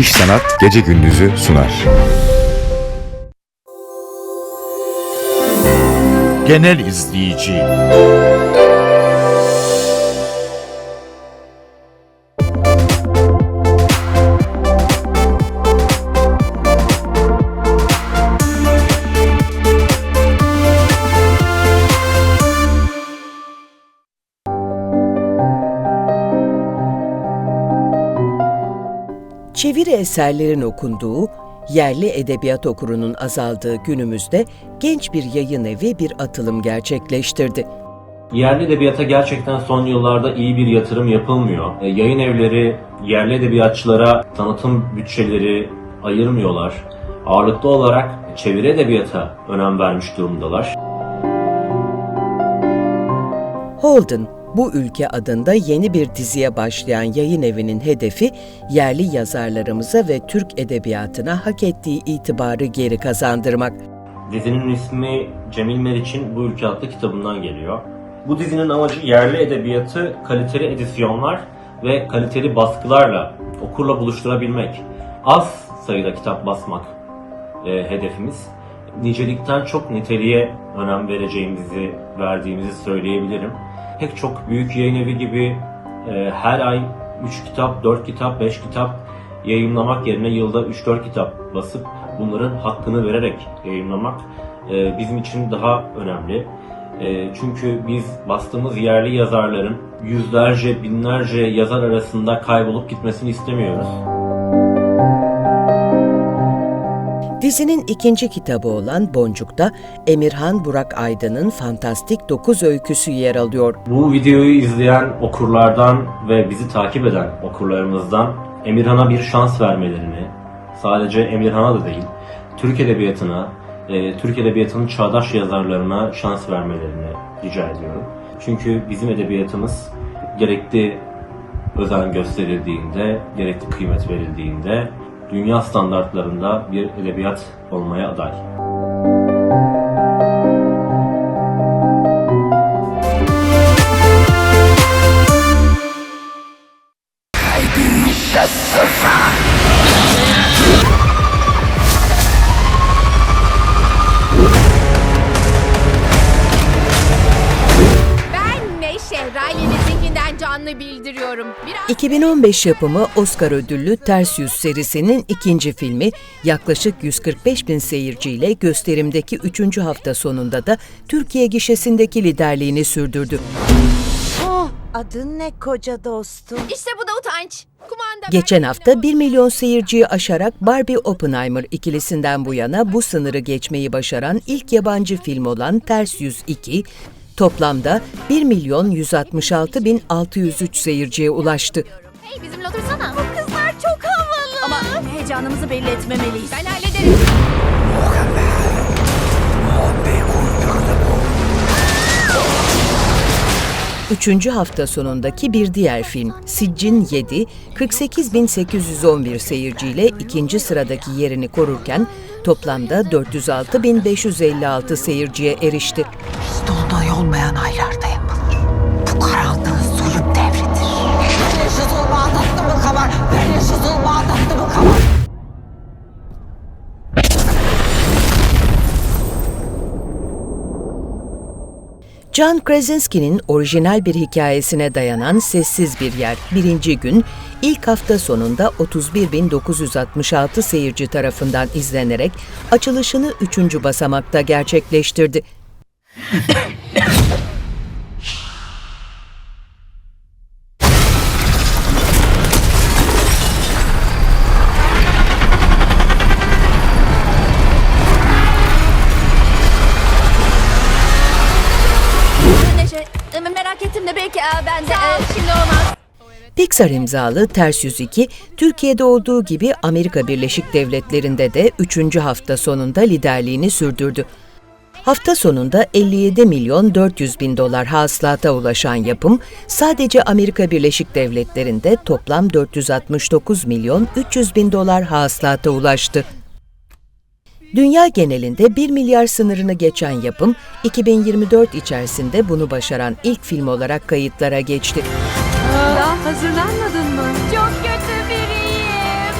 İş Sanat Gece Gündüz'ü sunar. Genel izleyici. Çeviri eserlerin okunduğu, yerli edebiyat okurunun azaldığı günümüzde genç bir yayın evi bir atılım gerçekleştirdi. Yerli edebiyata gerçekten son yıllarda iyi bir yatırım yapılmıyor. E, yayın evleri yerli edebiyatçılara tanıtım bütçeleri ayırmıyorlar. Ağırlıklı olarak çeviri edebiyata önem vermiş durumdalar. Holden, bu ülke adında yeni bir diziye başlayan yayın evinin hedefi yerli yazarlarımıza ve Türk edebiyatına hak ettiği itibarı geri kazandırmak. Dizinin ismi Cemil Meriç'in Bu Ülke adlı kitabından geliyor. Bu dizinin amacı yerli edebiyatı kaliteli edisyonlar ve kaliteli baskılarla okurla buluşturabilmek. Az sayıda kitap basmak e, hedefimiz. Nicelikten çok niteliğe önem vereceğimizi, verdiğimizi söyleyebilirim. Pek çok büyük yayın evi gibi e, her ay 3 kitap, 4 kitap, 5 kitap yayınlamak yerine yılda 3-4 kitap basıp bunların hakkını vererek yayınlamak e, bizim için daha önemli. E, çünkü biz bastığımız yerli yazarların yüzlerce, binlerce yazar arasında kaybolup gitmesini istemiyoruz. Dizinin ikinci kitabı olan Boncuk'ta Emirhan Burak Aydın'ın fantastik 9 öyküsü yer alıyor. Bu videoyu izleyen okurlardan ve bizi takip eden okurlarımızdan Emirhan'a bir şans vermelerini, sadece Emirhan'a da değil, Türk Edebiyatı'na, e, Türk Edebiyatı'nın çağdaş yazarlarına şans vermelerini rica ediyorum. Çünkü bizim edebiyatımız gerekli özen gösterildiğinde, gerekli kıymet verildiğinde dünya standartlarında bir edebiyat olmaya aday. 2015 yapımı Oscar ödüllü Ters Yüz serisinin ikinci filmi yaklaşık 145 bin seyirciyle gösterimdeki 3. hafta sonunda da Türkiye gişesindeki liderliğini sürdürdü. Oh, adın ne koca dostum? işte bu da utanç. Kumanda Geçen hafta 1 milyon seyirciyi aşarak Barbie Oppenheimer ikilisinden bu yana bu sınırı geçmeyi başaran ilk yabancı film olan Ters Yüz 2, toplamda 1 milyon 166 bin 603 seyirciye ulaştı. Hey bizimle otursana. Bu kızlar çok havalı. Ama Heyecanımızı belli etmemeliyiz. ben hallederim. Üçüncü hafta sonundaki bir diğer film Siccin 7, 48.811 seyirciyle ikinci sıradaki yerini korurken toplamda 406.556 seyirciye erişti. Olmayan aylarda yapılır. Bu karanlığın zulüm devridir. Beni şu zulmü anlattı mı kabar? Beni şu zulmü anlattı mı kabar? John Krasinski'nin orijinal bir hikayesine dayanan Sessiz Bir Yer birinci gün ilk hafta sonunda 31.966 seyirci tarafından izlenerek açılışını üçüncü basamakta gerçekleştirdi. Pixar imzalı Ters Yüz 2, Türkiye'de olduğu gibi Amerika Birleşik Devletleri'nde de 3. hafta sonunda liderliğini sürdürdü. Hafta sonunda 57 milyon 400 bin dolar hasılata ulaşan yapım, sadece Amerika Birleşik Devletleri'nde toplam 469 milyon 300 bin dolar hasılata ulaştı. Dünya genelinde 1 milyar sınırını geçen yapım, 2024 içerisinde bunu başaran ilk film olarak kayıtlara geçti. Çok kötü biriyim.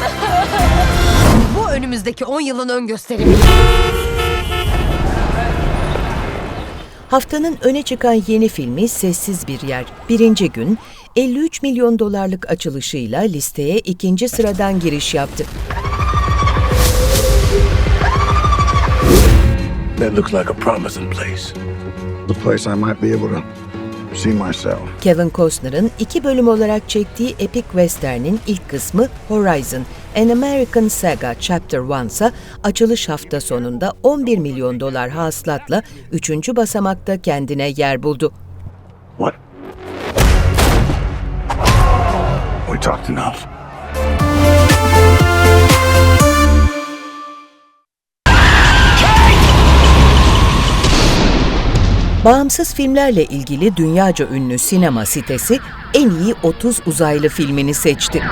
önümüzdeki 10 yılın ön gösterimi. Haftanın öne çıkan yeni filmi Sessiz Bir Yer. Birinci gün 53 milyon dolarlık açılışıyla listeye ikinci sıradan giriş yaptı. That looks like a promising place. The place I might be able to see myself. Kevin Costner'ın iki bölüm olarak çektiği epic western'in ilk kısmı Horizon, An American Saga Chapter 1 ise açılış hafta sonunda 11 milyon dolar hasılatla 3. basamakta kendine yer buldu. What? We talked enough. Bağımsız filmlerle ilgili dünyaca ünlü sinema sitesi en iyi 30 uzaylı filmini seçti.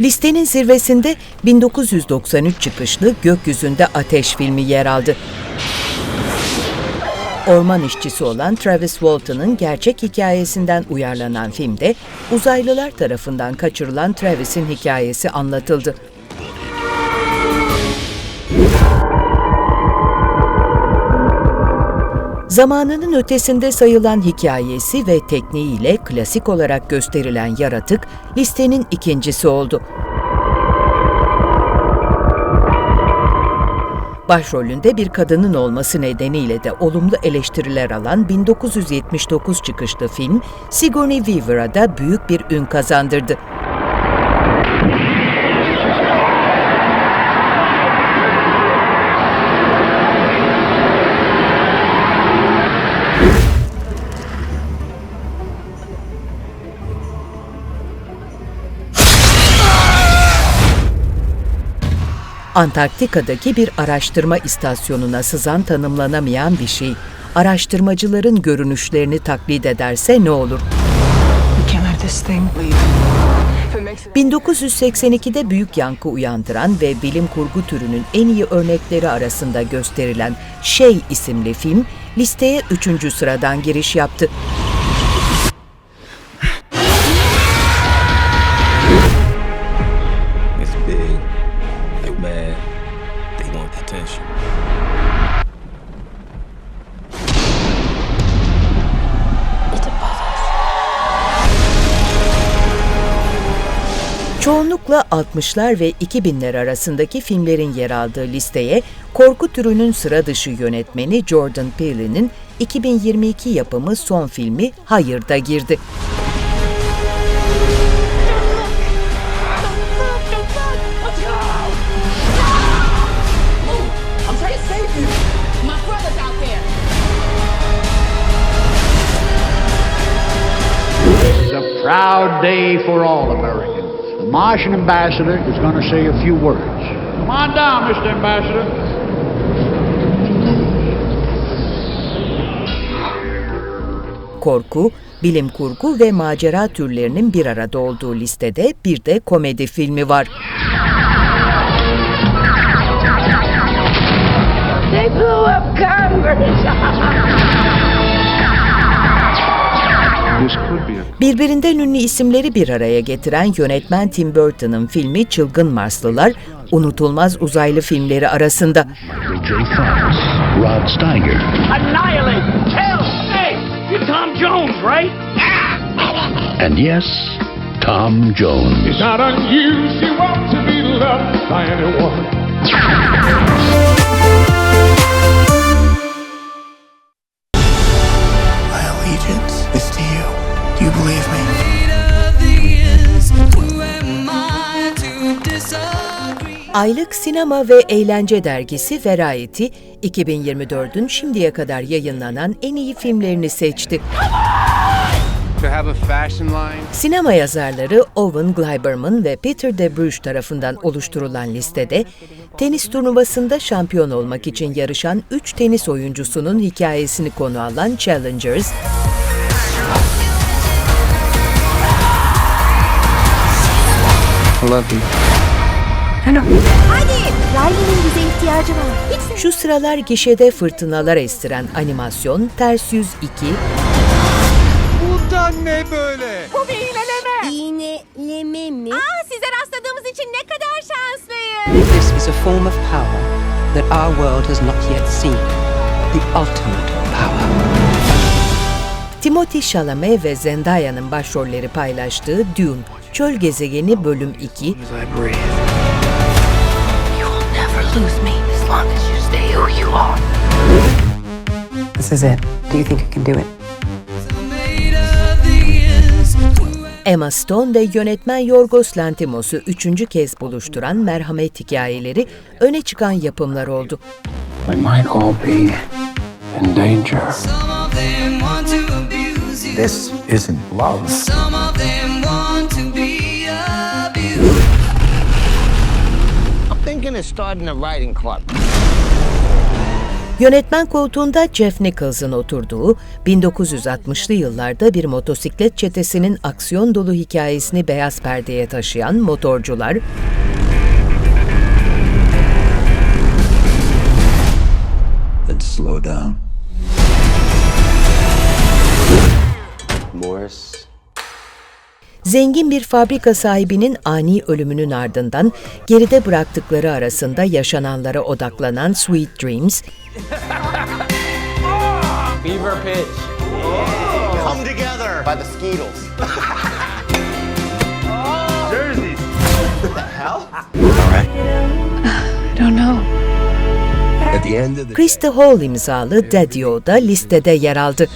Listenin zirvesinde 1993 çıkışlı Gökyüzünde Ateş filmi yer aldı. Orman işçisi olan Travis Walton'ın gerçek hikayesinden uyarlanan filmde uzaylılar tarafından kaçırılan Travis'in hikayesi anlatıldı. Zamanının ötesinde sayılan hikayesi ve tekniğiyle klasik olarak gösterilen yaratık listenin ikincisi oldu. Başrolünde bir kadının olması nedeniyle de olumlu eleştiriler alan 1979 çıkışlı film Sigourney Weaver'a da büyük bir ün kazandırdı. Antarktika'daki bir araştırma istasyonuna sızan tanımlanamayan bir şey, araştırmacıların görünüşlerini taklit ederse ne olur? 1982'de büyük yankı uyandıran ve bilim kurgu türünün en iyi örnekleri arasında gösterilen Şey isimli film listeye 3. sıradan giriş yaptı. Çoğunlukla 60'lar ve 2000'ler arasındaki filmlerin yer aldığı listeye korku türünün sıra dışı yönetmeni Jordan Peele'nin 2022 yapımı son filmi Hayır'da girdi. Proud day for all Americans. The Martian ambassador is going to say a few words. Come on down, Mr. Ambassador. Korku, bilim kurgu ve macera türlerinin bir arada olduğu listede bir de komedi filmi var. This could be a Birbirinden ünlü isimleri bir araya getiren yönetmen Tim Burton'ın filmi Çılgın Marslılar, unutulmaz uzaylı filmleri arasında. J. Fox, Rod Steiger, Annihilate! Kill! Hey! You're Tom Jones, right? and yes, Tom Jones. It's not unusual to be loved by anyone. Aylık sinema ve eğlence dergisi Variety, 2024'ün şimdiye kadar yayınlanan en iyi filmlerini seçti. Sinema yazarları Owen Gleiberman ve Peter de Bruges tarafından oluşturulan listede, tenis turnuvasında şampiyon olmak için yarışan 3 tenis oyuncusunun hikayesini konu alan Challengers, I love you. Hadi! Riley'nin bize ihtiyacı var. Hiç şu sıralar gişede fırtınalar estiren animasyon Ters Yüz 2, bu bir iğneleme. İğneleme mi? Aa, size rastladığımız için ne kadar şanslıyım. This is a form of power that our world has not yet seen. The ultimate power. Timothy Chalamet ve Zendaya'nın başrolleri paylaştığı Dune, Çöl Gezegeni Bölüm 2, lose me as long as you stay who you are. This is it. Do you think you can do it? Emma Stone ve yönetmen Yorgos Lanthimos'u üçüncü kez buluşturan merhamet hikayeleri öne çıkan yapımlar oldu. We might all be in danger. This isn't love. Of starting a writing club. Yönetmen koltuğunda Jeff Nichols'ın oturduğu 1960'lı yıllarda bir motosiklet çetesinin aksiyon dolu hikayesini beyaz perdeye taşıyan motorcular, Let's slow down. Morris. Zengin bir fabrika sahibinin ani ölümünün ardından geride bıraktıkları arasında yaşananlara odaklanan Sweet Dreams, Beaver pitch. Come together by the Skeetles. At the end of the Christy Hall imzalı Daddy-O da listede yer aldı.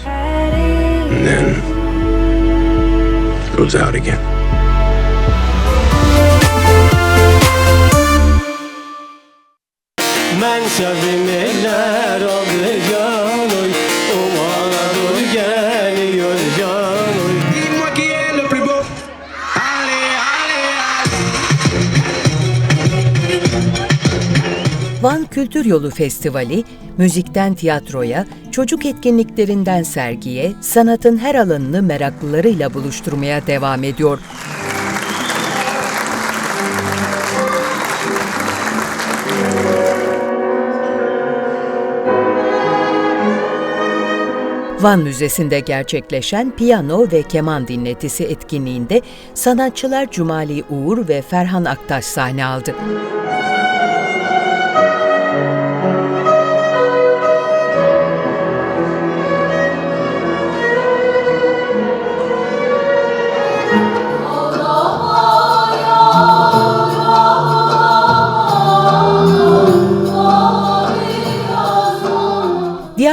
Goes out again. Kültür Yolu Festivali, müzikten tiyatroya, çocuk etkinliklerinden sergiye, sanatın her alanını meraklılarıyla buluşturmaya devam ediyor. Van Müzesi'nde gerçekleşen piyano ve keman dinletisi etkinliğinde sanatçılar Cumali Uğur ve Ferhan Aktaş sahne aldı.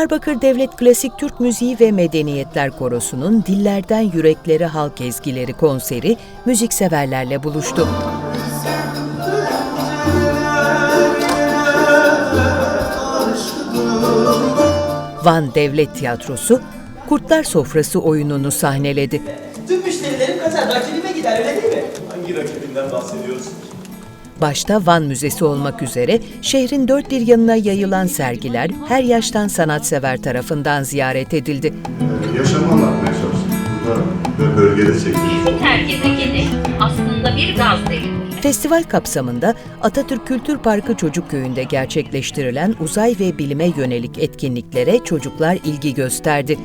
Diyarbakır Devlet Klasik Türk Müziği ve Medeniyetler Korosu'nun Dillerden Yüreklere Halk Ezgileri konseri müzikseverlerle buluştu. Van Devlet Tiyatrosu Kurtlar Sofrası oyununu sahneledi. Tüm müşterilerim kaçar rakibime gider öyle değil mi? Başta Van Müzesi olmak üzere şehrin dört bir yanına yayılan sergiler her yaştan sanatsever tarafından ziyaret edildi. yaşamı anlatmaya çalıştık. Burada bölgede çekilmiş. Her gezegeni aslında bir gaz deliği. Festival kapsamında Atatürk Kültür Parkı Çocuk Köyü'nde gerçekleştirilen uzay ve bilime yönelik etkinliklere çocuklar ilgi gösterdi.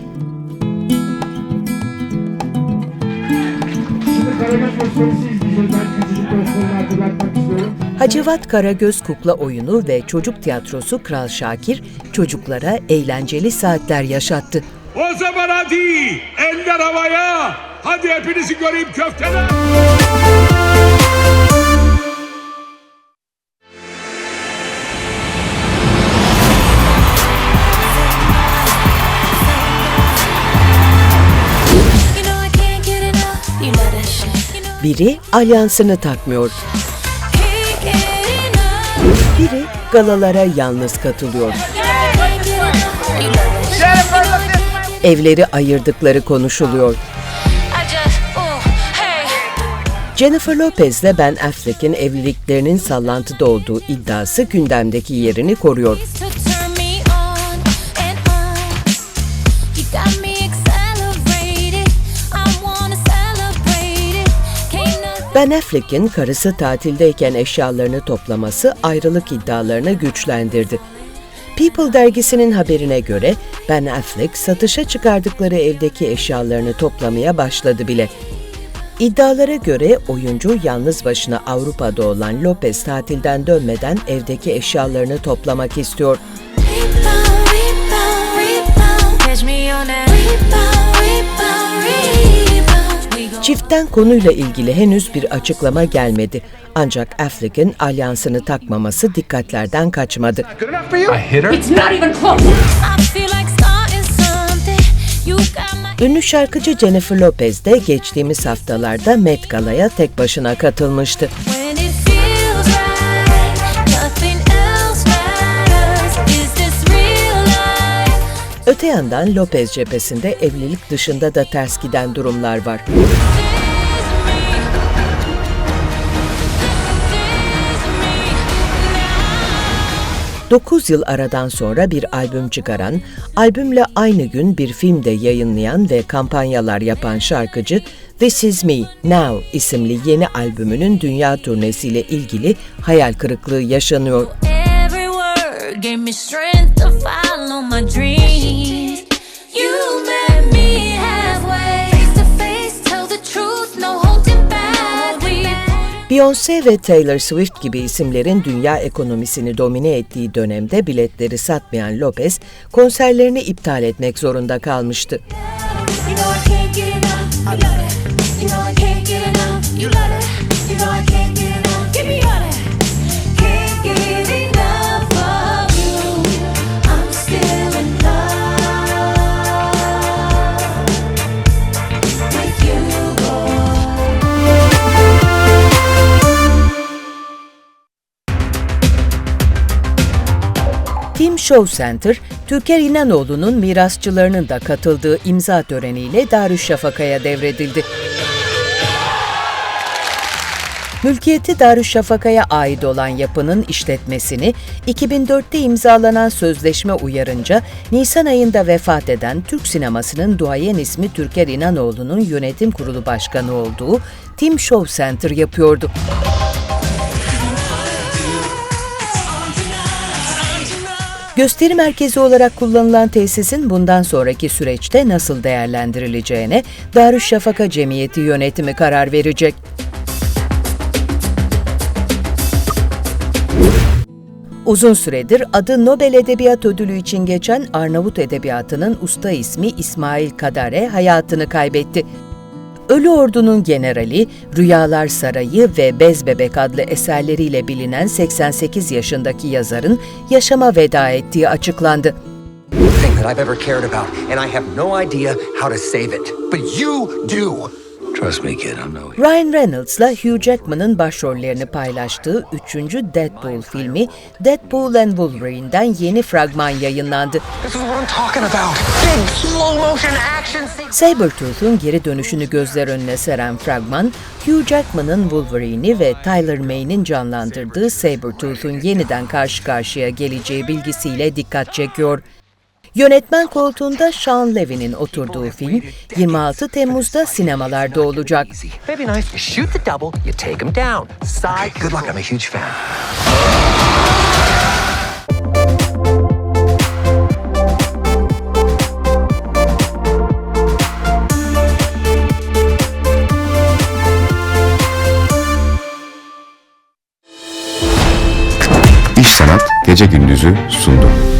Hacivat Karagöz Kukla Oyunu ve Çocuk Tiyatrosu Kral Şakir çocuklara eğlenceli saatler yaşattı. O zaman hadi eller havaya Hadi hepinizi göreyim köfteler Biri alyansını takmıyor. Biri galalara yalnız katılıyor. Evleri ayırdıkları konuşuluyor. Jennifer Lopez ile Ben Affleck'in evliliklerinin sallantıda olduğu iddiası gündemdeki yerini koruyor. Ben Affleck'in karısı tatildeyken eşyalarını toplaması ayrılık iddialarını güçlendirdi. People dergisinin haberine göre Ben Affleck satışa çıkardıkları evdeki eşyalarını toplamaya başladı bile. İddialara göre oyuncu yalnız başına Avrupa'da olan Lopez tatilden dönmeden evdeki eşyalarını toplamak istiyor. Çiftten konuyla ilgili henüz bir açıklama gelmedi. Ancak Affleck'in alyansını takmaması dikkatlerden kaçmadı. Ünlü şarkıcı Jennifer Lopez de geçtiğimiz haftalarda Met Gala'ya tek başına katılmıştı. Öte yandan Lopez cephesinde evlilik dışında da ters giden durumlar var. Dokuz yıl aradan sonra bir albüm çıkaran, albümle aynı gün bir film de yayınlayan ve kampanyalar yapan şarkıcı This Is Me Now isimli yeni albümünün dünya turnesiyle ilgili hayal kırıklığı yaşanıyor. Every word gave me strength to follow my dreams. Beyoncé ve Taylor Swift gibi isimlerin dünya ekonomisini domine ettiği dönemde biletleri satmayan Lopez, konserlerini iptal etmek zorunda kalmıştı. You Show Center, Türker İnanoğlu'nun mirasçılarının da katıldığı imza töreniyle Darüşşafaka'ya devredildi. Mülkiyeti Darüşşafaka'ya ait olan yapının işletmesini 2004'te imzalanan sözleşme uyarınca Nisan ayında vefat eden Türk sinemasının duayen ismi Türker İnanoğlu'nun yönetim kurulu başkanı olduğu Team Show Center yapıyordu. Gösteri merkezi olarak kullanılan tesisin bundan sonraki süreçte nasıl değerlendirileceğine Darüşşafaka Cemiyeti yönetimi karar verecek. Uzun süredir adı Nobel Edebiyat Ödülü için geçen Arnavut Edebiyatı'nın usta ismi İsmail Kadare hayatını kaybetti. Ölü Ordu'nun generali, Rüyalar Sarayı ve Bez Bebek adlı eserleriyle bilinen 88 yaşındaki yazarın yaşama veda ettiği açıklandı. But you do. Trust me, kid, I'm no Ryan Reynolds'la Hugh Jackman'ın başrollerini paylaştığı 3. Deadpool filmi Deadpool and Wolverine'den yeni fragman yayınlandı. This is what I'm talking about. Big slow motion action scenes. Sabretooth'un geri dönüşünü gözler önüne seren fragman, Hugh Jackman'ın Wolverine'i ve Tyler Mane'in canlandırdığı Sabretooth'un yeniden karşı karşıya geleceği bilgisiyle dikkat çekiyor. Yönetmen koltuğunda Sean Levin'in oturduğu film 26 Temmuz'da sinemalarda olacak. İş Sanat Gece Gündüz'ü sundu.